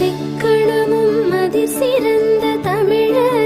திக்கணமும் அதிர் சிறந்த தமிழர்.